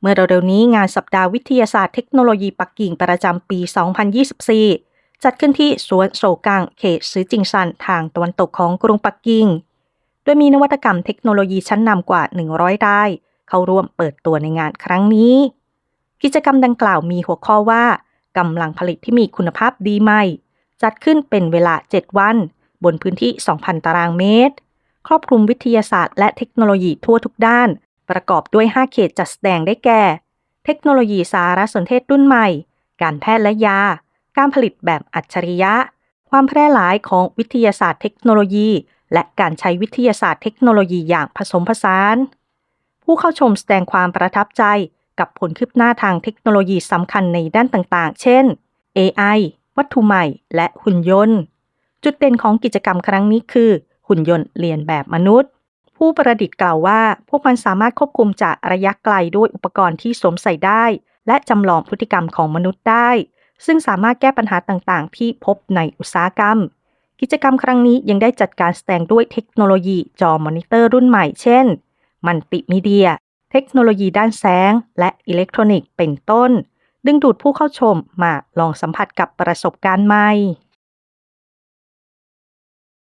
เมื่อเร็วๆนี้งานสัปดาห์วิทยาศาสตร์เทคโนโลยีปักกิ่งประจำปี 2024 จัดขึ้นที่สวนโศกังเขตซือจิงซันทางตะวันตกของกรุงปักกิ่ง โดยมีนวัตกรรมเทคโนโลยีชั้นนำกว่า 100 ราย เข้าร่วมเปิดตัวในงานครั้งนี้ กิจกรรมดังกล่าวมีหัวข้อว่ากำลังผลิตที่มีคุณภาพดีใหม่ จัดขึ้นเป็นเวลา 7 วัน บนพื้นที่ 2,000 ตารางเมตร ครอบคลุมวิทยาศาสตร์และเทคโนโลยีทั่วทุกด้าน ประกอบด้วย 5 เขตจัดแสดงได้แก่ เทคโนโลยีสารสนเทศรุ่นใหม่ การแพทย์และยา การผลิตแบบอัจฉริยะ ความแพร่หลายของวิทยาศาสตร์เทคโนโลยี และการใช้วิทยาศาสตร์เทคโนโลยีอย่างผสมผสาน ผู้เข้าชมแสดงความประทับใจกับผลคืบหน้าทางเทคโนโลยีสำคัญในด้านต่างๆ เช่น AI วัตถุใหม่ และหุ่นยนต์ จุดเด่นของกิจกรรมครั้งนี้คือ หุ่นยนต์เรียนแบบมนุษย์ ผู้ประดิษฐ์กล่าวว่า พวกมันสามารถควบคุมจากระยะไกลด้วยอุปกรณ์ที่สวมใส่ได้ และจำลองพฤติกรรมของมนุษย์ได้ ซึ่งสามารถแก้ปัญหาต่างๆ ที่พบในอุตสาหกรรม กิจกรรมครั้งนี้ยังได้จัดการแสดงด้วยเทคโนโลยีจอมอนิเตอร์รุ่นใหม่เช่น มันติมีเดีย เทคโนโลยีด้านแสง และอิเล็กทรอนิกส์เป็นต้น ดึงดูดผู้เข้าชมมาลองสัมผัสกับประสบการณ์ใหม่